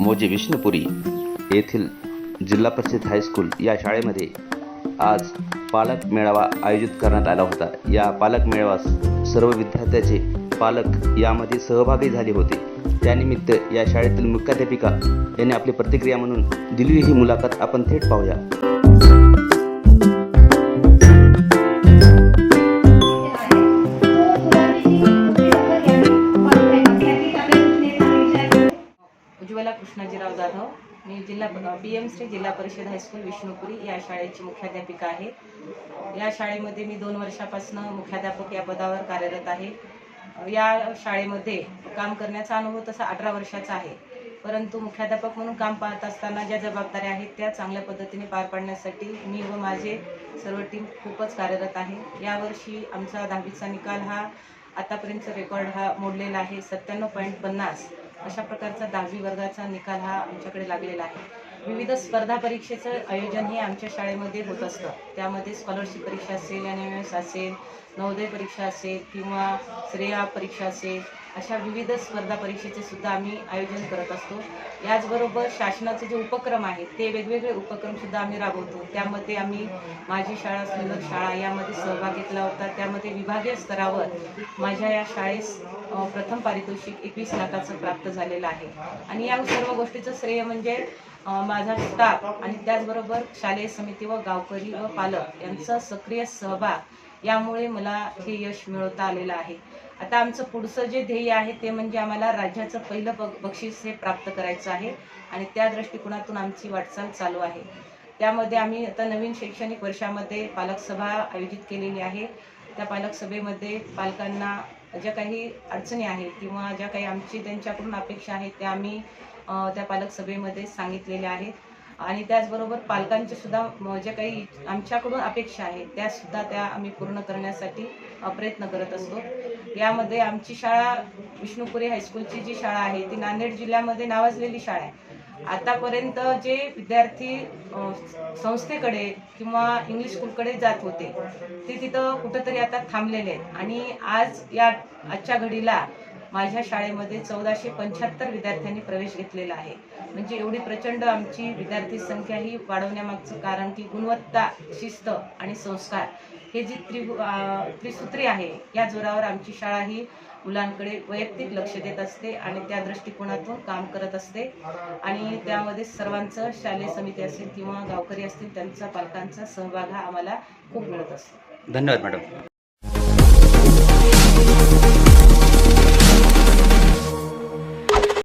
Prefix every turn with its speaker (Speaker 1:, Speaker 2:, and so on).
Speaker 1: मोजे विष्णुपुरी येथील जिल्हा परिषद हायस्कूल या शाळेमध्ये आज पालक मेळावा आयोजित करण्यात आला होता. या पालक मेळाव्यास सर्व विद्यार्थ्याचे पालक यामध्ये सहभागी झाले होते. त्यानिमित्त या शाळेतील मुख्याध्यापिका यांनी आपली प्रतिक्रिया म्हणून दिलेली ही मुलाखत आपण थेट पाहूया.
Speaker 2: कृष्णाजीराव जाधव मी जिल्हा बी एम श्री जिल्हा परिषद हायस्कूल विष्णुपुरी या शाळेची मुख्याध्यापिका आहे. या शाळेमध्ये मी दोन वर्षापासून मुख्याध्यापक या पदावर कार्यरत आहे. या शाळेमध्ये काम करण्याचा अनुभव तसा अठरा वर्षाचा आहे. परंतु मुख्याध्यापक म्हणून काम पाहत असताना ज्या जबाबदाऱ्या आहेत त्या चांगल्या पद्धतीने पार पाडण्यासाठी मी व माझे सर्व टीम खूपच कार्यरत आहे. यावर्षी आमचा दहावीचा निकाल हा आतापर्यंतचा रेकॉर्ड हा मोडलेला आहे. सत्त्याण्णव पॉईंट पन्नास. अशा प्रकारचा दहावी वर्गाचा निकाल हा आमच्याकडे लागलेला आहे. विविध स्पर्धा परीक्षेचं आयोजन हे आमच्या शाळेमध्ये होत असतं. त्यामध्ये स्कॉलरशिप परीक्षा असेल एन एम एस असेल नवोदय परीक्षा असेल किंवा श्रेया परीक्षा असेल अशा विविध स्पर्धा परीक्षेचे सुद्धा आम्ही आयोजन करत असतो. याचबरोबर शासनाचे जे उपक्रम आहेत ते वेगवेगळे उपक्रम सुद्धा आम्ही राबवतो. त्यामध्ये आम्ही माझी शाळा सुंदर शाळा यामध्ये सहभाग घेतला होता त्यामध्ये विभागीय स्तरावर माझ्या या शाळेस प्रथम पारितोषिक एकवीस लाखाचं प्राप्त झालेलं आहे. आणि या सर्व गोष्टीचं श्रेय म्हणजे माझा स्टाफ आणि त्याचबरोबर शालेय समिती व गावकरी व पालक यांचा सक्रिय सहभाग यामुळे मला हे यश मिळवता आलेलं आहे. आता आमचं पुढचं जे ध्येय आहे ते म्हणजे आम्हाला राज्याचं पहिलं ब बक्षीस हे प्राप्त करायचं आहे आणि त्या दृष्टिकोनातून आमची वाटचाल चालू आहे. त्यामध्ये आम्ही आता नवीन शैक्षणिक वर्षामध्ये पालक सभा आयोजित केलेली आहे. त्या पालक सभेमध्ये पालकांना ज्या काही अडचणी आहेत किंवा ज्या काही आमची त्यांच्याकडून अपेक्षा आहेत त्या आम्ही त्या पालक सभेमध्ये सांगितलेल्या आहेत. आणि त्याचबरोबर पालकांचे सुद्धा म, काही आमच्याकडून अपेक्षा आहे त्या सुद्धा त्या आम्ही पूर्ण करण्यासाठी प्रयत्न करत असतो. यामध्ये आमची शाळा विष्णुपुरी हायस्कूलची जी शाळा आहे ती नांदेड जिल्ह्यामध्ये नावाजलेली शाळा आहे. आतापर्यंत जे विद्यार्थी संस्थेकडे किंवा इंग्लिश स्कूलकडे जात होते ते तिथं कुठंतरी आता थांबलेले आहेत. आणि आज या आजच्या घडीला माझ्या शाळेमध्ये चौदाशे पंच्याहत्तर विद्यार्थ्यांनी प्रवेश घेतलेला आहे. म्हणजे एवढी प्रचंड आमची विद्यार्थी संख्या ही वाढवण्यामागचं कारण की गुणवत्ता शिस्त आणि संस्कार हे जी त्रि त्रिसूत्री आहे या जोरावर आमची शाळा ही मुलांकडे वैयक्तिक लक्ष देत असते आणि त्या दृष्टिकोनातून काम करत असते. आणि त्यामध्ये सर्वांचं शालेय समिती असेल किंवा गावकरी असतील त्यांचा पालकांचा सहभाग हा आम्हाला खूप मिळत असतो.
Speaker 1: धन्यवाद मॅडम.